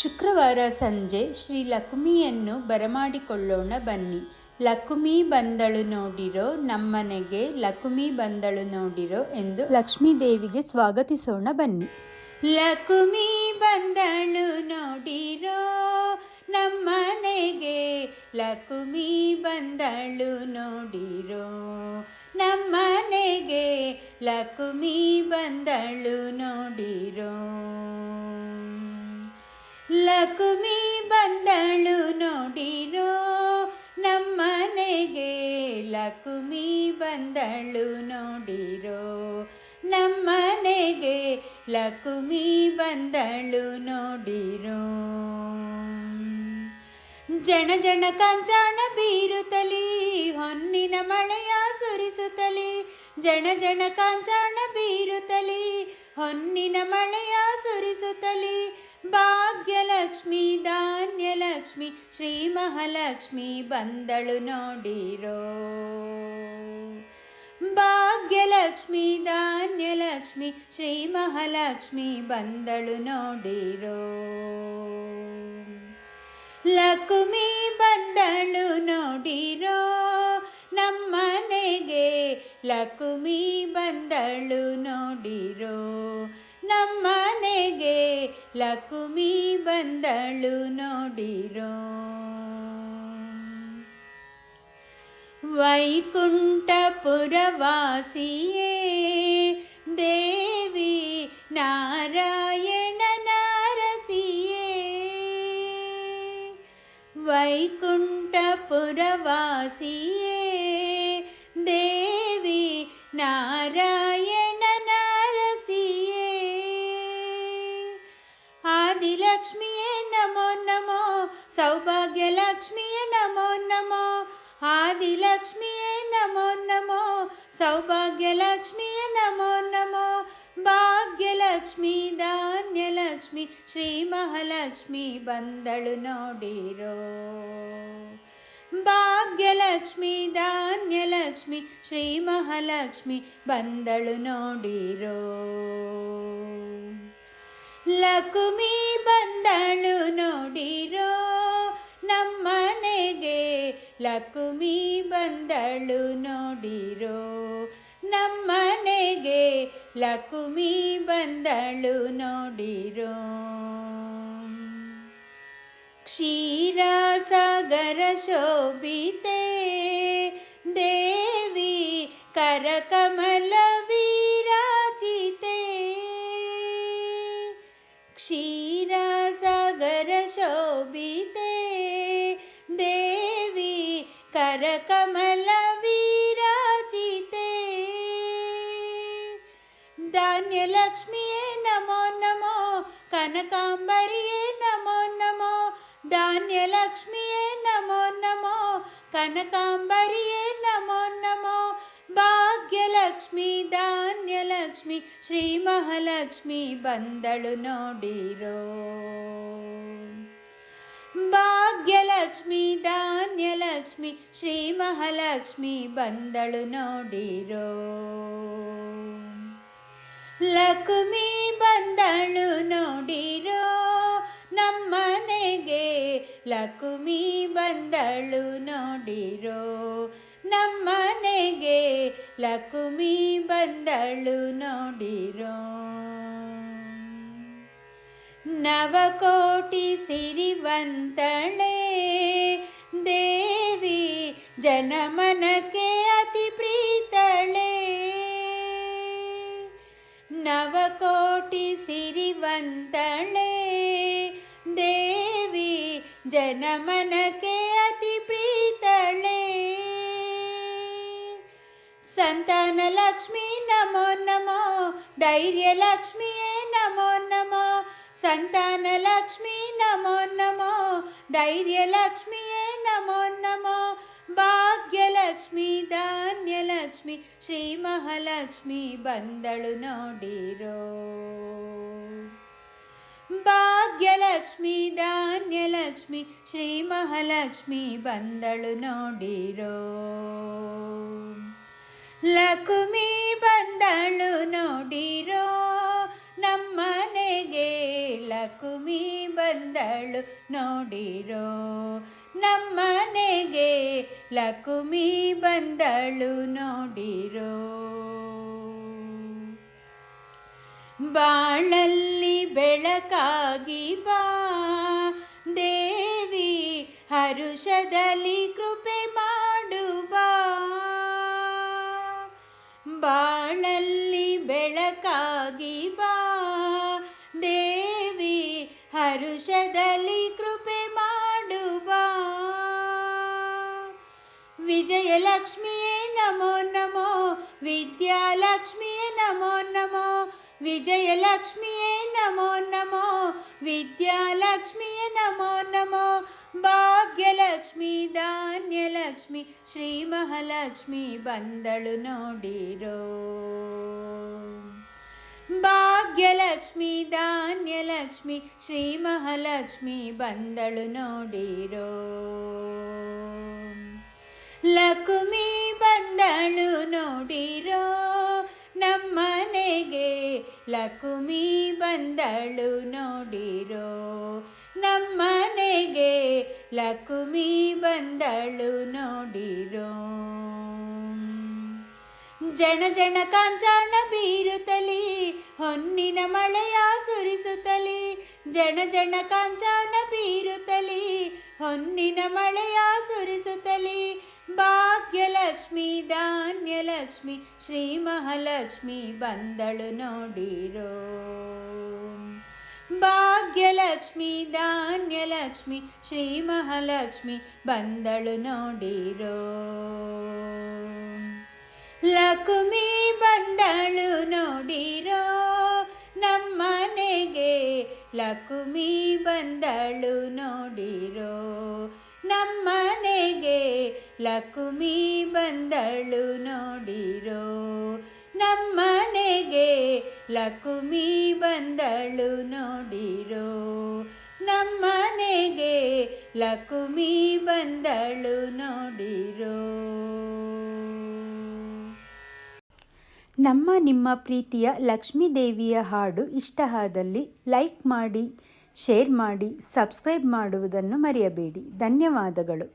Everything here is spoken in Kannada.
ಶುಕ್ರವಾರ ಸಂಜೆ ಶ್ರೀ ಲಕ್ಷ್ಮಿಯನ್ನು ಬರಮಾಡಿಕೊಳ್ಳೋಣ ಬನ್ನಿ. ಲಕ್ಷ್ಮಿ ಬಂದಳು ನೋಡಿರೋ, ನಮ್ಮನೆಗೆ ಲಕ್ಷ್ಮಿ ಬಂದಳು ನೋಡಿರೋ ಎಂದು ಲಕ್ಷ್ಮೀ ದೇವಿಗೆ ಸ್ವಾಗತಿಸೋಣ ಬನ್ನಿ. ಲಕ್ಷ್ಮಿ ಬಂದಳು ನೋಡಿರೋ, ನಮ್ಮನೆಗೆ ಲಕ್ಷ್ಮಿ ಬಂದಳು ನೋಡಿರೋ, ನಮ್ಮನೆಗೆ ಲಕ್ಷ್ಮಿ ಬಂದಳು ನೋಡಿರೋ. ಲಕ್ಷ್ಮಿ ಬಂದಳು ನೋಡಿರೋ ನಮ್ಮನೆಗೆ. ಲಕ್ಷ್ಮಿ ಬಂದಳು ನೋಡಿರೋ ನಮ್ಮನೆಗೆ. ಲಕ್ಷ್ಮಿ ಬಂದಳು ನೋಡಿರೋ. ಜನ ಜನ ಕಂಚಾಣ ಬೀರುತ್ತಲಿ, ಹೊನ್ನಿನ ಮಳೆಯ ಸುರಿಸುತ್ತಲಿ. ಜನ ಜನ ಕಾಂಚಾಣ ಬೀರುತ್ತಲಿ, ಹೊನ್ನಿನ ಮಳೆಯ ಸುರಿಸುತ್ತಲಿ. ಭಾಗ್ಯಲಕ್ಷ್ಮಿ ಧಾನ್ಯಲಕ್ಷ್ಮಿ ಶ್ರೀ ಮಹಾಲಕ್ಷ್ಮಿ ಬಂದಳು ನೋಡಿರೋ. ಭಾಗ್ಯಲಕ್ಷ್ಮಿ ಧಾನ್ಯಲಕ್ಷ್ಮಿ ಶ್ರೀ ಮಹಾಲಕ್ಷ್ಮಿ ಬಂದಳು ನೋಡಿರೋ. ಲಕ್ಷ್ಮಿ ಬಂದಳು ನೋಡಿರೋ ನಮ್ಮನೆಗೆ ಲಕ್ಷ್ಮಿ ಬಂದಳು ನೋಡಿರೋ. ಲಕ್ಷ್ಮಿ ಬಂದಳು ನೋಡಿರೋ ವೈಕುಂಠಪುರವಾಸಿಯೇ ದೇವಿ ನಾರಾಯಣ ನಾರಸಿಯೇ ವೈಕುಂಠಪುರವಾಸಿಯೇ ಸೌಭಾಗ್ಯಲಕ್ಷ್ಮಿಯೇ ನಮೋ ನಮೋ ಭಾಗ್ಯಲಕ್ಷ್ಮಿ ಧಾನ್ಯಲಕ್ಷ್ಮಿ ಶ್ರೀ ಮಹಾಲಕ್ಷ್ಮಿ ಬಂದಳು ನೋಡಿರೋ. ಭಾಗ್ಯಲಕ್ಷ್ಮಿ ಧಾನ್ಯಲಕ್ಷ್ಮಿ ಶ್ರೀ ಮಹಾಲಕ್ಷ್ಮಿ ಬಂದಳು ನೋಡಿರೋ. ಲಕ್ಷ್ಮಿ ಬಂದಳು ನೋಡಿರೋ. ಲಕ್ಷ್ಮಿ ಬಂದಳು ನೋಡಿರೋ ನಮ್ಮನೆಗೆ ಲಕ್ಷ್ಮಿ ಬಂದಳು ನೋಡಿರೋ ಕ್ಷೀರಸಾಗರ ಶೋಭಿತೆ ಧಾನ್ಯಲಕ್ಷ್ಮಿಯೇ ನಮೋ ನಮೋ ಕನಕಾಂಬರಿಯೇ ನಮೋ ನಮೋ ಧಾನ್ಯಲಕ್ಷ್ಮಿಯೇ ನಮೋ ನಮೋ ಕನಕಾಂಬರಿಯೇ ನಮೋ ನಮೋ ಭಾಗ್ಯಲಕ್ಷ್ಮಿ ಧಾನ್ಯಲಕ್ಷ್ಮಿ ಶ್ರೀ ಮಹಾಲಕ್ಷ್ಮಿ ಬಂದಳು ನೋಡಿರೋ ಭಾಗ್ಯಲಕ್ಷ್ಮಿ ಧಾನ್ಯಲಕ್ಷ್ಮಿ ಶ್ರೀ ಮಹಾಲಕ್ಷ್ಮಿ ಬಂದಳು ನೋಡಿರೋ ಲಕ್ಷ್ಮಿ ಬಂದಳು ನೋಡಿರೋ ನಮ್ಮನೆಗೆ. ಲಕ್ಷ್ಮಿ ಬಂದಳು ನೋಡಿರೋ ನಮ್ಮನೆಗೆ. ಲಕ್ಷ್ಮಿ ಬಂದಳು ನೋಡಿರೋ ನವಕೋಟಿ ಸಿರಿವಂತಳೆ. ದೇವಿ ಜನಮನಕ್ಕೆ ಸಂತಾನ ಲಕ್ಷ್ಮಿ, ನಮೋ ನಮೋ. ಧೈರ್ಯ ಲಕ್ಷ್ಮಿಯೇ, ನಮೋ ನಮೋ. ಸಂತಾನ ಲಕ್ಷ್ಮಿ, ನಮೋ ನಮೋ. ಧೈರ್ಯ ಲಕ್ಷ್ಮಿಯೇ, ನಮೋ ನಮೋ. ಭಾಗ್ಯಲಕ್ಷ್ಮಿ ಧಾನ್ಯಲಕ್ಷ್ಮಿ ಶ್ರೀ ಮಹಾಲಕ್ಷ್ಮಿ ಬಂದಳು ನೋಡಿರೋ. ಭಾಗ್ಯಲಕ್ಷ್ಮಿ ಧಾನ್ಯಲಕ್ಷ್ಮಿ ಶ್ರೀ ಮಹಾಲಕ್ಷ್ಮಿ ಬಂದಳು ನೋಡಿರೋ. ಲಕ್ಷ್ಮಿ ಬಂದಳು ನೋಡಿರೋ ನಮ್ಮನೆಗೆ ಲಕುಮಿ ಬಂದಳು ನೋಡಿರೋ ನಮ್ಮನೆಗೆ ಲಕುಮಿ ಬಂದಳು ನೋಡಿರೋ. ಬಾಳಲ್ಲಿ ಬೆಳಕಾಗಿ ಬಾ ದೇವಿ ಹರುಷದಲ್ಲಿ ಕೃಪೆ ಬಾಳಲ್ಲಿ ಬೆಳಕಾಗಿ ಬಾ. ದೇವಿ ಹರುಷದಲ್ಲಿ ಕೃಪೆ ಮಾಡುವ. ವಿಜಯಲಕ್ಷ್ಮಿಯೇ ನಮೋ ನಮೋ ವಿದ್ಯಾಲಕ್ಷ್ಮಿಯೇ ನಮೋ ನಮೋ ವಿಜಯಲಕ್ಷ್ಮಿಯೇ ನಮೋ ನಮೋ ವಿದ್ಯಾಲಕ್ಷ್ಮಿಯೇ ನಮೋ ನಮೋ ಭಾಗ್ಯಲಕ್ಷ್ಮಿ ಧಾನ್ಯಲಕ್ಷ್ಮಿ ಶ್ರೀ ಮಹಾಲಕ್ಷ್ಮಿ ಬಂದಳು ನೋಡಿರೋ. ಭಾಗ್ಯಲಕ್ಷ್ಮಿ, ಧಾನ್ಯಲಕ್ಷ್ಮಿ ಶ್ರೀ ಮಹಾಲಕ್ಷ್ಮಿ ಬಂದಳು ನೋಡಿರೋ. ಲಕ್ಷ್ಮಿ ಬಂದಳು ನೋಡಿರೋ. ನಮ್ಮನೆಗೆ ಲಕ್ಷ್ಮಿ ಬಂದಳು ನೋಡಿರೋ. ನಮ್ಮನೆಗೆ ಲಕುಮಿ ಬಂದಳು ನೋಡಿರೋ. ಜನ ಜನ ಕಾಂಚಾಣ ಬೀರುತ್ತಲಿ, ಹೊನ್ನಿನ ಮಳೆಯ ಸುರಿಸುತ್ತಲಿ. ಜನ ಜನ ಕಾಂಚಾಣ ಬೀರುತ್ತಲಿ, ಹೊನ್ನಿನ ಮಳೆಯ ಸುರಿಸುತ್ತಲಿ. ಭಾಗ್ಯಲಕ್ಷ್ಮಿ, ಧಾನ್ಯಲಕ್ಷ್ಮಿ ಶ್ರೀ ಮಹಾಲಕ್ಷ್ಮಿ ಬಂದಳು ನೋಡಿರೋ. ಭಾಗ್ಯಲಕ್ಷ್ಮಿ, ಧಾನ್ಯಲಕ್ಷ್ಮಿ ಶ್ರೀ ಮಹಾಲಕ್ಷ್ಮಿ ಬಂದಳು ನೋಡಿರೋ. ಲಕ್ಷ್ಮಿ ಬಂದಳು ನೋಡಿರೋ. ನಮ್ಮನೆಗೆ ಲಕ್ಷ್ಮಿ ಬಂದಳು ನೋಡಿರೋ. ನಮ್ಮನೆಗೆ ಲಕ್ಷ್ಮಿ ಬಂದಳು ನೋಡಿರೋ. ನಮ್ಮನೆಗೆ ಲಕುಮಿ ಬಂದಳು ನೋಡಿರೋ. ನಮ್ಮನೆಗೆ ಲಕುಮಿ ಬಂದಳು ನೋಡಿರೋ. ನಮ್ಮ ನಿಮ್ಮ ಪ್ರೀತಿಯ ಲಕ್ಷ್ಮೀ ದೇವಿಯ ಹಾಡು ಇಷ್ಟ ಆದಲ್ಲಿ ಲೈಕ್ ಮಾಡಿ, ಶೇರ್ ಮಾಡಿ, ಸಬ್ಸ್ಕ್ರೈಬ್ ಮಾಡುವುದನ್ನು ಮರೆಯಬೇಡಿ. ಧನ್ಯವಾದಗಳು.